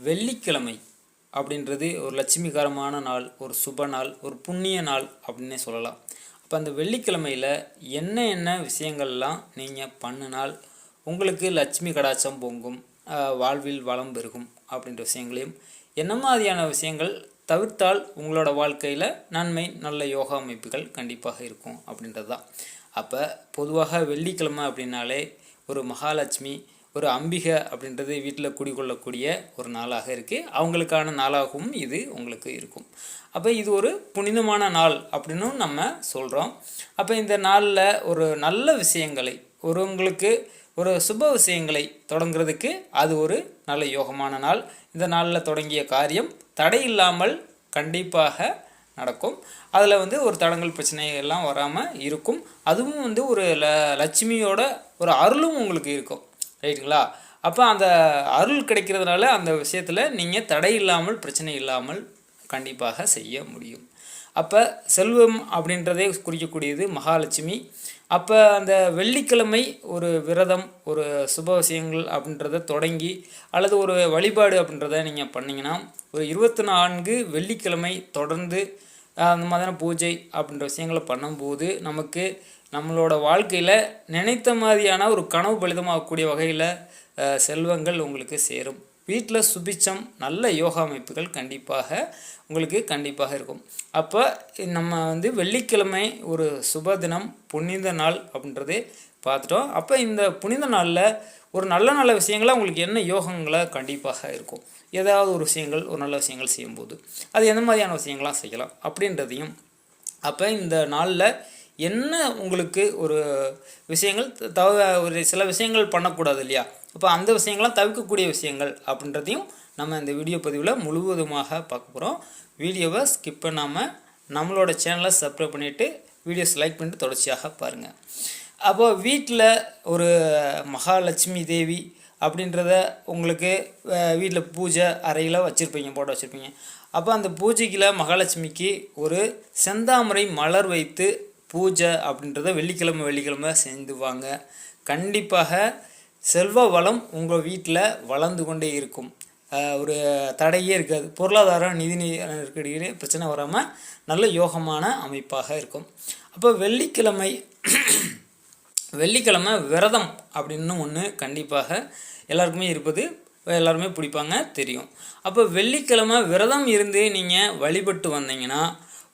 வெள்ளிக்கிழமை அப்படின்றது ஒரு லட்சுமிகரமான நாள் ஒரு சுப நாள் ஒரு புண்ணிய நாள் அப்படின்னே சொல்லலாம். அப்போ அந்த வெள்ளிக்கிழமையில் என்ன என்ன விஷயங்கள்லாம் நீங்கள் பண்ணினால் உங்களுக்கு லட்சுமி கடாச்சம் பொங்கும் வாழ்வில் வளம் பெருகும் அப்படின்ற விஷயங்களையும் என்ன மாதிரியான விஷயங்கள் தவிர்த்தால் உங்களோட வாழ்க்கையில் நன்மை நல்ல யோகா அமைப்புகள் கண்டிப்பாக இருக்கும் அப்படின்றது தான் அப்போ பொதுவாக வெள்ளிக்கிழமை அப்படின்னாலே ஒரு மகாலட்சுமி ஒரு அம்பிகை அப்படின்றது வீட்டில் குடிகொள்ளக்கூடிய ஒரு நாளாக இருக்குது அவங்களுக்கான நாளாகவும் இது உங்களுக்கு இருக்கும். அப்போ இது ஒரு புனிதமான நாள் அப்படின்னும் நம்ம சொல்கிறோம் அப்போ இந்த நாளில் ஒரு நல்ல விஷயங்களை ஒரு உங்களுக்கு ஒரு சுப விஷயங்களை தொடங்குறதுக்கு அது ஒரு நல்ல யோகமான நாள். இந்த நாளில் தொடங்கிய காரியம் தடை இல்லாமல் கண்டிப்பாக நடக்கும். அதில் வந்து ஒரு தடங்கள் பிரச்சனைகள்லாம் வராமல் இருக்கும். அதுவும் வந்து ஒரு ல லட்சுமியோட ஒரு அருளும் உங்களுக்கு இருக்கும். ரைட்டுங்களா? அப்போ அந்த அருள் கிடைக்கிறதுனால அந்த விஷயத்தில் நீங்கள் தடை இல்லாமல் பிரச்சனை இல்லாமல் கண்டிப்பாக செய்ய முடியும். அப்போ செல்வம் அப்படின்றதே குறிக்கக்கூடியது மகாலட்சுமி. அப்போ அந்த வெள்ளிக்கிழமை ஒரு விரதம் ஒரு சுப விஷயங்கள் அப்படின்றத தொடங்கி அல்லது ஒரு வழிபாடு அப்படின்றத நீங்கள் பண்ணிங்கன்னா ஒரு இருபத்தி நான்கு வெள்ளிக்கிழமை தொடர்ந்து அந்த மாதிரியான பூஜை அப்படின்ற விஷயங்களை பண்ணும்போது நமக்கு நம்மளோட வாழ்க்கையில் நினைத்த மாதிரியான ஒரு கனவு பலிதமாகக்கூடிய வகையில் செல்வங்கள் உங்களுக்கு சேரும். வீட்டில் சுபிச்சம் நல்ல யோகா அமைப்புகள் கண்டிப்பாக உங்களுக்கு கண்டிப்பாக இருக்கும். அப்போ நம்ம வந்து வெள்ளிக்கிழமை ஒரு சுப தினம் புனித நாள் அப்படின்றது பார்த்துட்டோம். அப்போ இந்த புனித நாளில் ஒரு நல்ல நல்ல விஷயங்களா உங்களுக்கு என்ன யோகங்களை கண்டிப்பாக இருக்கும்? ஏதாவது ஒரு விஷயங்கள் ஒரு நல்ல விஷயங்கள் செய்யும்போது. அது எந்த மாதிரியான விஷயங்களாக செய்யலாம் அப்படின்றதையும் அப்போ இந்த நாளில் என்ன உங்களுக்கு ஒரு விஷயங்கள் தவ ஒரு சில விஷயங்கள் பண்ணக்கூடாது இல்லையா? அப்போ அந்த விஷயங்கள்லாம் தவிர்க்கக்கூடிய விஷயங்கள் அப்படின்றதையும் நம்ம இந்த வீடியோ பதிவில் முழுவதுமாக பார்க்க போகிறோம் வீடியோவை ஸ்கிப் பண்ணாமல் நம்மளோட சேனலை சப்ஸ்கிரைப் பண்ணிவிட்டு வீடியோஸ் லைக் பண்ணிட்டு தொடர்ச்சியாக பாருங்கள் அப்போ வீட்டில் ஒரு மகாலட்சுமி தேவி அப்படின்றத உங்களுக்கு வீட்டில் பூஜை அறையில் வச்சுருப்பீங்க போட்டு வச்சுருப்பீங்க. அப்போ அந்த பூஜைக்குள்ள மகாலட்சுமிக்கு ஒரு செந்தாமரை மலர் வைத்து பூஜை அப்படின்றத வெள்ளிக்கிழமை வெள்ளிக்கிழமை செஞ்சுவாங்க கண்டிப்பாக செல்வ வளம் உங்கள் வீட்டில் வளர்ந்து கொண்டே இருக்கும். ஒரு தடையே இருக்காது. பொருளாதாரம் நிதி நெருக்கடியிலே பிரச்சனை வராமல் நல்ல யோகமான அமைப்பாக இருக்கும். அப்போ வெள்ளிக்கிழமை வெள்ளிக்கிழமை விரதம் அப்படின்னு ஒன்று கண்டிப்பாக எல்லாருக்குமே இருப்பது எல்லாருமே பிடிப்பாங்க தெரியும். அப்போ வெள்ளிக்கிழமை விரதம் இருந்து நீங்கள் வழிபட்டு வந்தீங்கன்னா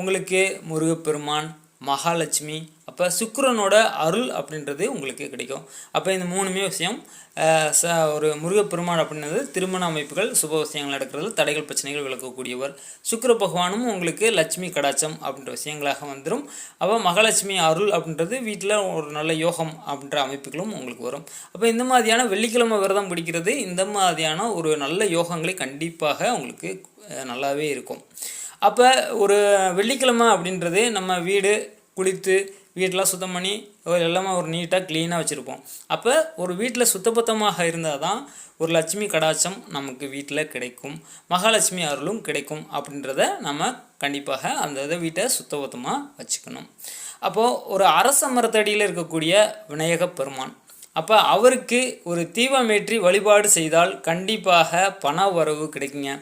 உங்களுக்கு முருகப்பெருமான் மகாலட்சுமி. அப்போ சுக்கரனோட அருள் அப்படின்றது உங்களுக்கு கிடைக்கும். அப்போ இந்த மூணுமே விஷயம் ச ஒரு முருகப்பெருமாள் அப்படின்றது திருமண அமைப்புகள் சுப விஷயங்கள் நடக்கிறது தடைகள் பிரச்சனைகள் விளக்கக்கூடியவர். சுக்கர பகவானும் உங்களுக்கு லட்சுமி கடாச்சம் அப்படின்ற விஷயங்களாக வந்துடும் அப்போ மகாலட்சுமி அருள் அப்படின்றது வீட்டில் ஒரு நல்ல யோகம் அப்படின்ற அமைப்புகளும் உங்களுக்கு வரும். அப்போ இந்த மாதிரியான வெள்ளிக்கிழமை விரதம் பிடிக்கிறது இந்த மாதிரியான ஒரு நல்ல யோகங்களை கண்டிப்பாக உங்களுக்கு நல்லாவே இருக்கும். அப்போ ஒரு வெள்ளிக்கிழமை அப்படின்றது நம்ம வீடு குளித்து வீட்டெலாம் சுத்தம் பண்ணி எல்லாமே ஒரு நீட்டாக க்ளீனாக வச்சுருப்போம். அப்போ ஒரு வீட்டில் சுத்தபத்தமாக இருந்தால் தான் ஒரு லட்சுமி கடாச்சம் நமக்கு வீட்டில் கிடைக்கும் மகாலட்சுமி அருளும் கிடைக்கும் அப்படின்றத நம்ம கண்டிப்பாக அந்த இதை வீட்டை சுத்தபத்தமாக வச்சுக்கணும். அப்போது ஒரு அரச மரத்தடியில் இருக்கக்கூடிய விநாயக பெருமான் அப்போ அவருக்கு ஒரு தீபமேற்றி வழிபாடு செய்தால் கண்டிப்பாக பண வரவு கிடைக்குங்க.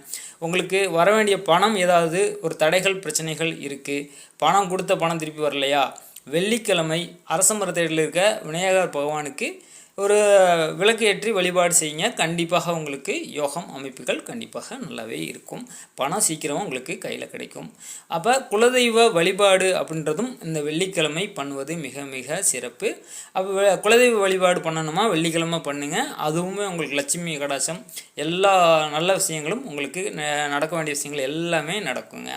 உங்களுக்கு வர வேண்டிய பணம் ஏதாவது ஒரு தடைகள் பிரச்சனைகள் இருக்குது பணம் கொடுத்த பணம் திருப்பி வரலையா? வெள்ளிக்கிழமை அரச மரத்தடியில் இருக்க விநாயகர் பகவானுக்கு ஒரு விளக்கு ஏற்றி வழிபாடு செய்யுங்க. கண்டிப்பாக உங்களுக்கு யோகம் அமைப்புகள் கண்டிப்பாக நல்லாவே இருக்கும். பணம் சீக்கிரமாக உங்களுக்கு கையில் கிடைக்கும். அப்போ குலதெய்வ வழிபாடு அப்படின்றதும் இந்த வெள்ளிக்கிழமை பண்ணுவது மிக மிக சிறப்பு. அப்போ குலதெய்வ வழிபாடு பண்ணணுமா? வெள்ளிக்கிழமை பண்ணுங்கள் அதுவுமே உங்களுக்கு லட்சுமி கடாசம் எல்லா நல்ல விஷயங்களும் உங்களுக்கு ந- நடக்க வேண்டிய விஷயங்கள் எல்லாமே நடக்குங்க.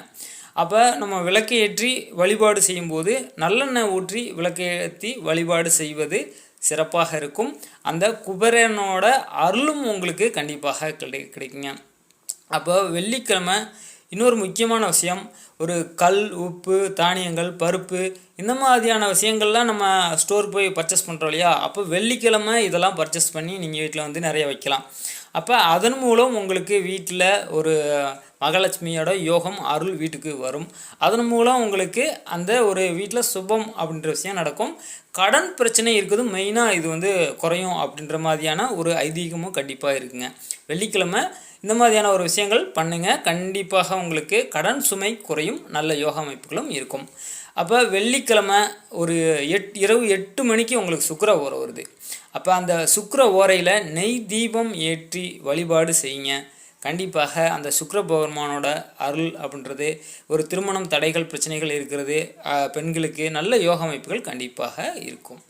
அப்போ நம்ம விளக்கு ஏற்றி வழிபாடு செய்யும்போது நல்லெண்ணெய் ஊற்றி விளக்கு ஏற்றி வழிபாடு செய்வது சிறப்பாக இருக்கும். அந்த குபேரனோட அருளும் உங்களுக்கு கண்டிப்பாக கிடை கிடைக்குங்க. அப்போ வெள்ளிக்கிழமை இன்னொரு முக்கியமான விஷயம் ஒரு கல் உப்பு தானியங்கள் பருப்பு இந்த மாதிரியான விஷயங்கள்லாம் நம்ம ஸ்டோர் போய் பர்ச்சேஸ் பண்ணுறோம் இல்லையா? அப்போ வெள்ளிக்கிழமை இதெல்லாம் பர்ச்சேஸ் பண்ணி நீங்கள் வீட்டில் வந்து நிறைய வைக்கலாம். அப்போ அதன் மூலம் உங்களுக்கு வீட்டில் ஒரு மகாலட்சுமியோட யோகம் அருள் வீட்டுக்கு வரும். அதன் மூலம் உங்களுக்கு அந்த ஒரு வீட்டில் சுபம் அப்படின்ற விஷயம் நடக்கும். கடன் பிரச்சனை இருக்குது மெயினாக இது வந்து குறையும் அப்படின்ற மாதிரியான ஒரு ஐதீகமும் கண்டிப்பாக இருக்குங்க. வெள்ளிக்கிழமை இந்த மாதிரியான ஒரு விஷயங்கள் பண்ணுங்கள் கண்டிப்பாக உங்களுக்கு கடன் சுமை குறையும் நல்ல யோகா அமைப்புகளும் இருக்கும். அப்போ வெள்ளிக்கிழமை ஒரு எட் இரவு எட்டு மணிக்கு உங்களுக்கு சுக்கர ஓரை வருது. அப்போ அந்த சுக்கர ஓரையில் நெய் தீபம் ஏற்றி வழிபாடு செய்யுங்க. கண்டிப்பாக அந்த சுக்கர பகவானோட அருள் அப்படின்றது ஒரு திருமணம் தடைகள் பிரச்சனைகள் இருக்கிறது பெண்களுக்கு நல்ல யோக அமைப்புகள் கண்டிப்பாக இருக்கும்.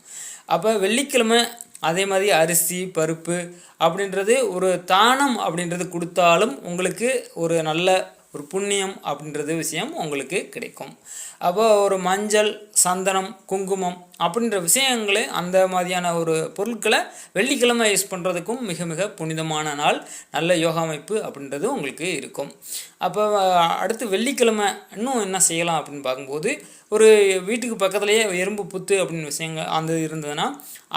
அப்போ வெள்ளிக்கிழமை அதே மாதிரி அரிசி பருப்பு அப்படின்றது ஒரு தானம் அப்படின்றது கொடுத்தாலும் உங்களுக்கு ஒரு நல்ல ஒரு புண்ணியம் அப்படின்றது விஷயம் உங்களுக்கு கிடைக்கும். அப்போ ஒரு மஞ்சள் சந்தனம் குங்குமம் அப்படின்ற விஷயங்களே அந்த மாதிரியான ஒரு பொருட்களை வெள்ளிக்கிழமை யூஸ் பண்ணுறதுக்கும் மிக மிக புனிதமான நாள் நல்ல யோகா அமைப்பு அப்படின்றது உங்களுக்கு இருக்கும். அப்போ அடுத்து வெள்ளிக்கிழமை இன்னும் என்ன செய்யலாம் அப்படின்னு பார்க்கும்போது ஒரு வீட்டுக்கு பக்கத்துலேயே எறும்பு புத்து அப்படின்னு விஷயங்கள் அந்த இருந்ததுன்னா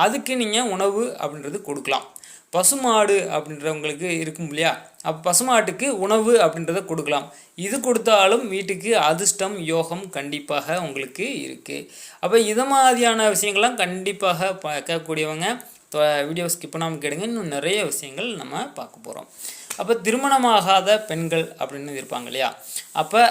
அதுக்கு நீங்கள் உணவு அப்படின்றது கொடுக்கலாம். பசுமாடு அப்படின்றவங்களுக்கு இருக்கும் இல்லையா? அப்போ பசுமாட்டுக்கு உணவு அப்படின்றத கொடுக்கலாம். இது கொடுத்தாலும் வீட்டுக்கு அதிர்ஷ்டம் யோகம் கண்டிப்பாக உங்களுக்கு இருக்குது அப்போ இது மாதிரியான விஷயங்கள்லாம் கண்டிப்பாக பார்க்கக்கூடியவங்க வீடியோ ஸ்கிப் பண்ணாமல் கேடுங்க. இன்னும் நிறைய விஷயங்கள் நம்ம பார்க்க போகிறோம் அப்போ திருமணமாகாத பெண்கள் அப்படின்னு இருப்பாங்க இல்லையா? அப்போ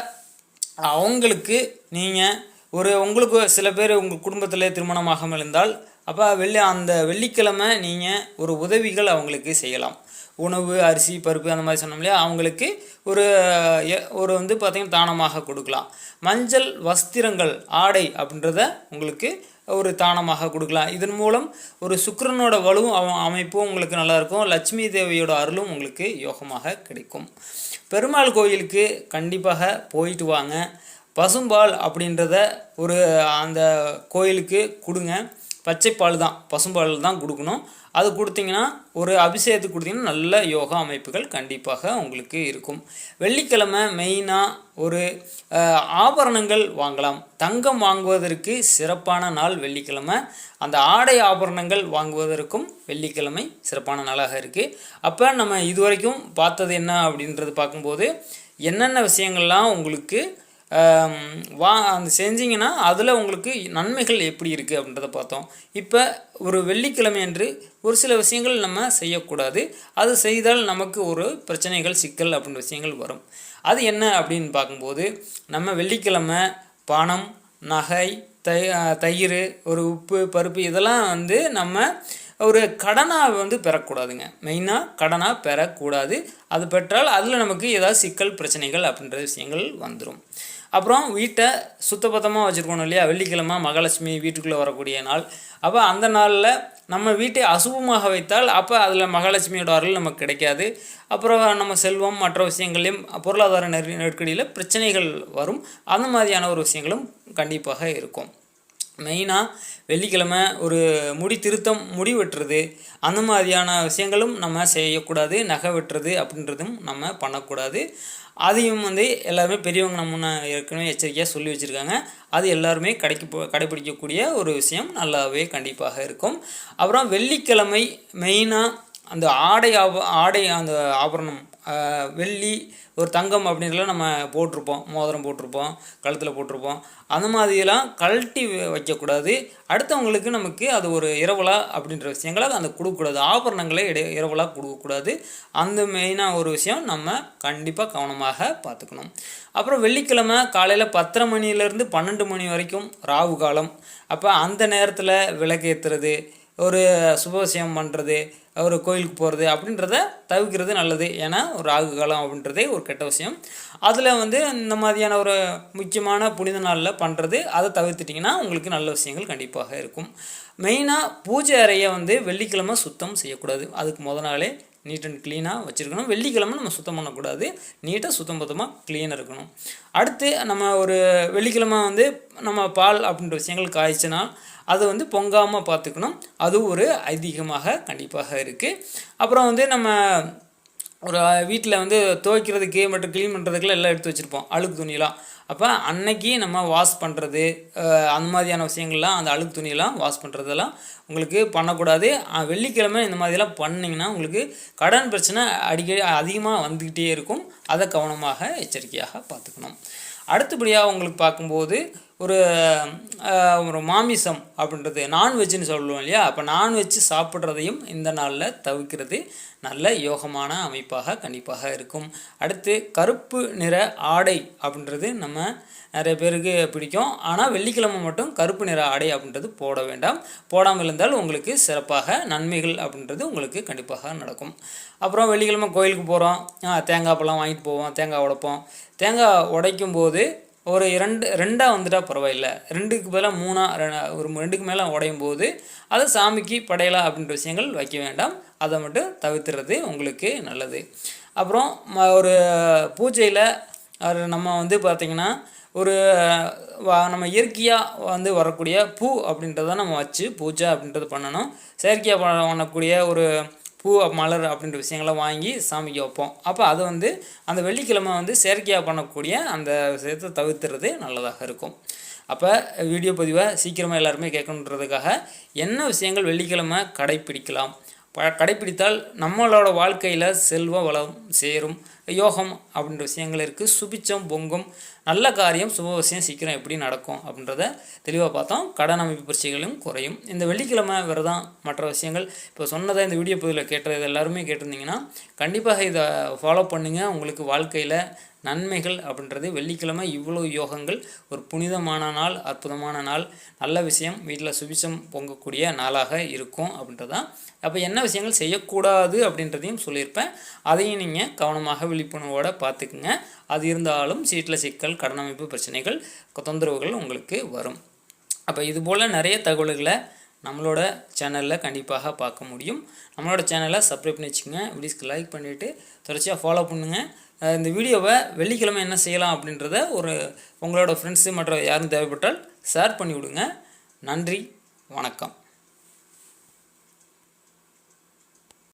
அவங்களுக்கு நீங்கள் ஒரு உங்களுக்கு சில பேர் உங்கள் குடும்பத்தில் திருமணமாகாமல் இருந்தால் அப்போ வெள்ளி அந்த வெள்ளிக்கிழமை நீங்கள் ஒரு உதவிகள் அவங்களுக்கு செய்யலாம். உணவு அரிசி பருப்பு அந்த மாதிரி சொன்னோம் இல்லையா? அவங்களுக்கு ஒரு எ- ஒரு வந்து பார்த்திங்கன்னா தானமாக கொடுக்கலாம். மஞ்சள் வஸ்திரங்கள் ஆடை அப்படின்றத உங்களுக்கு ஒரு தானமாக கொடுக்கலாம். இதன் மூலம் ஒரு சுக்கரனோட வலுவும் அவ- அமைப்பும் உங்களுக்கு நல்லாயிருக்கும் லட்சுமி தேவியோட அருளும் உங்களுக்கு யோகமாக கிடைக்கும். பெருமாள் கோயிலுக்கு கண்டிப்பாக போயிட்டு வாங்க. பசும்பால் அப்படின்றத ஒரு அந்த கோயிலுக்கு கொடுங்க. பச்சைப்பால் தான் பசும்பால் தான் கொடுக்கணும். அது கொடுத்தீங்கன்னா ஒரு அபிஷேகத்துக்கு கொடுத்தீங்கன்னா நல்ல யோகா அமைப்புகள் கண்டிப்பாக உங்களுக்கு இருக்கும். வெள்ளிக்கிழமை மெயினாக ஒரு ஆபரணங்கள் வாங்கலாம். தங்கம் வாங்குவதற்கு சிறப்பான நாள் வெள்ளிக்கிழமை. அந்த ஆடை ஆபரணங்கள் வாங்குவதற்கும் வெள்ளிக்கிழமை சிறப்பான நாளாக இருக்குது அப்போ நம்ம இதுவரைக்கும் பார்த்தது என்ன அப்படின்றது பார்க்கும்போது என்னென்ன விஷயங்கள்லாம் உங்களுக்கு வா அந்த செஞ்சிங்கன்னா அதில் உங்களுக்கு நன்மைகள் எப்படி இருக்குது அப்படின்றத பார்த்தோம். இப்போ ஒரு வெள்ளிக்கிழமை என்று ஒரு சில விஷயங்கள் நம்ம செய்யக்கூடாது. அது செய்தால் நமக்கு ஒரு பிரச்சனைகள் சிக்கல் அப்படின்ற விஷயங்கள் வரும். அது என்ன அப்படின்னு பார்க்கும்போது நம்ம வெள்ளிக்கிழமை பணம் நகை தை தயிர் ஒரு உப்பு பருப்பு இதெல்லாம் வந்து நம்ம ஒரு கடனாக வந்து பெறக்கூடாதுங்க. மெயினாக கடனாக பெறக்கூடாது. அது பெற்றால் அதில் நமக்கு ஏதாவது சிக்கல் பிரச்சனைகள் அப்படின்ற விஷயங்கள் வந்துடும் அப்புறம் வீட்டை சுத்தபத்தமாக வச்சுருக்கணும் இல்லையா? வெள்ளிக்கிழமை மகாலட்சுமி வீட்டுக்குள்ளே வரக்கூடிய நாள். அப்போ அந்த நாளில் நம்ம வீட்டை அசுபமாக வைத்தால் அப்போ அதில் மகாலட்சுமியோட அருள் நமக்கு கிடைக்காது. அப்புறம் நம்ம செல்வம் மற்ற விஷயங்களையும் பொருளாதார நெரு நெருக்கடியில் பிரச்சனைகள் வரும். அந்த மாதிரியான ஒரு விஷயங்களும் கண்டிப்பாக இருக்கும். மெயினாக வெள்ளிக்கிழமை ஒரு முடி திருத்தம் முடி வெட்டுறது அந்த மாதிரியான விஷயங்களும் நம்ம செய்யக்கூடாது. நகை வெட்டுறது அப்படின்றதும் நம்ம பண்ணக்கூடாது. அதையும் வந்து எல்லாருமே பெரியவங்க நம்ம முன்ன ஏற்கனவே எச்சரிக்கையாக சொல்லி வச்சுருக்காங்க. அது எல்லாருமே கடைக்கு கடைபிடிக்கக்கூடிய கடைப்பிடிக்கக்கூடிய ஒரு விஷயம். நல்லாவே கண்டிப்பாக இருக்கும். அப்புறம் வெள்ளிக்கிழமை மெயினாக அந்த ஆடை ஆப ஆடை அந்த ஆபரணம் வெள்ளி ஒரு தங்கம் அப்படின்றலாம் நம்ம போட்டிருப்போம் மோதிரம் போட்டிருப்போம் கழுத்தில் போட்டிருப்போம். அந்த மாதிரியெல்லாம் கழட்டி வ- வைக்கக்கூடாது. அடுத்தவங்களுக்கு நமக்கு அது ஒரு இரவலா அப்படின்ற விஷயங்களை அந்த கொடுக்கக்கூடாது. ஆபரணங்களை இடை இரவலாக கொடுக்கக்கூடாது. அந்த மெயினாக ஒரு விஷயம் நம்ம கண்டிப்பாக கவனமாக பார்த்துக்கணும். அப்புறம் வெள்ளிக்கிழமை காலையில் பத்தரை மணிலேருந்து பன்னெண்டு மணி வரைக்கும் ராவு காலம். அப்போ அந்த நேரத்தில் விளக்கு ஏற்றுறது ஒரு சுபவிஷயம் பண்ணுறது ஒரு கோயிலுக்கு போகிறது அப்படின்றத தவிர்க்கிறது நல்லது. ஏன்னா ஒரு ராகு காலம் அப்படின்றதே ஒரு கெட்ட விஷயம். அதில் வந்து இந்த மாதிரியான ஒரு முக்கியமான புனித நாளில் பண்ணுறது அதை தவிர்த்துட்டிங்கன்னா உங்களுக்கு நல்ல விஷயங்கள் கண்டிப்பாக இருக்கும். மெயினாக பூஜை அறையை வந்து வெள்ளிக்கிழமை சுத்தம் செய்யக்கூடாது. அதுக்கு முத நாளே நீட் அண்ட் க்ளீனாக வச்சுருக்கணும். வெள்ளிக்கிழமை நம்ம சுத்தம் பண்ணக்கூடாது. நீட்டாக சுத்தம் பத்தமாக க்ளீனாக இருக்கணும். அடுத்து நம்ம ஒரு வெள்ளிக்கிழமை வந்து நம்ம பால் அப்படின்ற விஷயங்கள் காய்ச்சினா அது வந்து பொங்காமல் பார்த்துக்கணும். அது ஒரு ஐதீகமாக கண்டிப்பாக இருக்குது அப்புறம் வந்து நம்ம ஒரு வீட்டில் வந்து துவைக்கிறதுக்கு மற்றும் க்ளீன் பண்ணுறதுக்குலாம் எல்லாம் எடுத்து வச்சுருப்போம். அழுக்கு துணியெல்லாம். அப்போ அன்னைக்கு நம்ம வாஷ் பண்ணுறது அந்த மாதிரியான விஷயங்கள்லாம் அந்த அழுக்கு துணியெல்லாம் வாஷ் பண்ணுறதெல்லாம் உங்களுக்கு பண்ணக்கூடாது. வெள்ளிக்கிழமை இந்த மாதிரிலாம் பண்ணிங்கன்னா உங்களுக்கு கடன் பிரச்சனை அடிக்கடி அதிகமாக வந்துக்கிட்டே இருக்கும். அதை கவனமாக எச்சரிக்கையாக பார்த்துக்கணும். அடுத்தபடியாக உங்களுக்கு பார்க்கும்போது ஒரு ஒரு மாமிசம் அப்படின்றது நான்வெஜ்னு சொல்லுவோம் இல்லையா? அப்போ நான்வெஜ் சாப்பிட்றதையும் இந்த நாளில் தவிர்க்கிறது நல்ல யோகமான அமைப்பாக கண்டிப்பாக இருக்கும். அடுத்து கருப்பு நிற ஆடை அப்படின்றது நம்ம நிறைய பேருக்கு பிடிக்கும். ஆனால் வெள்ளிக்கிழமை மட்டும் கருப்பு நிற ஆடை அப்படின்றது போட வேண்டாம். போடாமல் இருந்தால் உங்களுக்கு சிறப்பாக நன்மைகள் அப்படின்றது உங்களுக்கு கண்டிப்பாக நடக்கும். அப்புறம் வெள்ளிக்கிழமை கோயிலுக்கு போகிறோம் தேங்காய் பழம் வாங்கிட்டு போவோம். தேங்காய் உடைப்போம். தேங்காய் உடைக்கும் போது ஒரு ரெண்டு ரெண்டாக வந்துட்டால் பரவாயில்ல. ரெண்டுக்கு பதிலாக மூணாக ஒரு ரெண்டுக்கு மேலே உடையும் போது அதை சாமிக்கு படையலாம் அப்படின்ற விஷயங்கள் வைக்க வேண்டாம். அதை மட்டும் தவிர்த்துறது உங்களுக்கு நல்லது. அப்புறம் ம- ஒரு பூஜையில் அது நம்ம வந்து பார்த்திங்கன்னா ஒரு நம்ம இயற்கையாக வந்து வரக்கூடிய பூ அப்படின்றத நம்ம வச்சு பூஜை அப்படின்றது பண்ணணும். செயற்கையாக பண்ணக்கூடிய ஒரு பூ மலர் அப்படின்ற விஷயங்கள்லாம் வாங்கி சாமிக்கு வைப்போம் அப்போ அது வந்து அந்த வெள்ளிக்கிழமை வந்து செயற்கையாக பண்ணக்கூடிய அந்த விஷயத்தை தவிர்த்துறது நல்லதாக இருக்கும். அப்போ வீடியோ பதிவை சீக்கிரமாக எல்லாருமே கேட்கணுன்றதுக்காக என்ன விஷயங்கள் வெள்ளிக்கிழமை கடைப்பிடிக்கலாம்? ப கடைப்பிடித்தால் நம்மளோட வாழ்க்கையில் செல்வ வளம் சேரும். யோகம் அப்படின்ற விஷயங்கள் இருக்குது சுபிச்சம் பொங்கும் நல்ல காரியம் சுப விஷயம் சீக்கிரம் எப்படி நடக்கும் அப்படின்றத தெளிவாக பார்த்தோம். கடன் அமைப்பு பிரச்சனைகளும் குறையும். இந்த வெள்ளிக்கிழமை விரதம் மற்ற விஷயங்கள் இப்போ சொன்னதை இந்த வீடியோ பதிவில் கேட்டது எல்லாருமே கேட்டிருந்தீங்கன்னா கண்டிப்பாக இதை ஃபாலோ பண்ணுங்கள் உங்களுக்கு வாழ்க்கையில் நன்மைகள் அப்படின்றது வெள்ளிக்கிழமை இவ்வளோ யோகங்கள் ஒரு புனிதமான நாள் அற்புதமான நாள் நல்ல விஷயம் வீட்டில் சுபிச்சம் பொங்கக்கூடிய நாளாக இருக்கும் அப்படின்றதான் அப்போ என்ன விஷயங்கள் செய்யக்கூடாது அப்படின்றதையும் சொல்லியிருப்பேன். அதையும் நீங்கள் கவனமாக விழிப்புணர்வோடு பார்த்துக்குங்க. அது இருந்தாலும் சீட்டில் சிக்கல் கடனமைப்பு பிரச்சனைகள் தொந்தரவுகள் உங்களுக்கு வரும். அப்போ இது போல் நிறைய தகவல்களை நம்மளோட சேனலில் கண்டிப்பாக பார்க்க முடியும். நம்மளோட சேனலை சப்ஸ்கிரைப் பண்ணி வச்சுங்க வீடியோஸ்க்கு லைக் பண்ணிவிட்டு தொடர்ச்சியாக ஃபாலோ பண்ணுங்கள் இந்த வீடியோவை வெள்ளிக்கிழமை என்ன செய்யலாம் அப்படின்றத ஒரு உங்களோட ஃப்ரெண்ட்ஸு மற்ற யாரும் தேவைப்பட்டால் ஷேர் பண்ணி விடுங்க நன்றி வணக்கம்.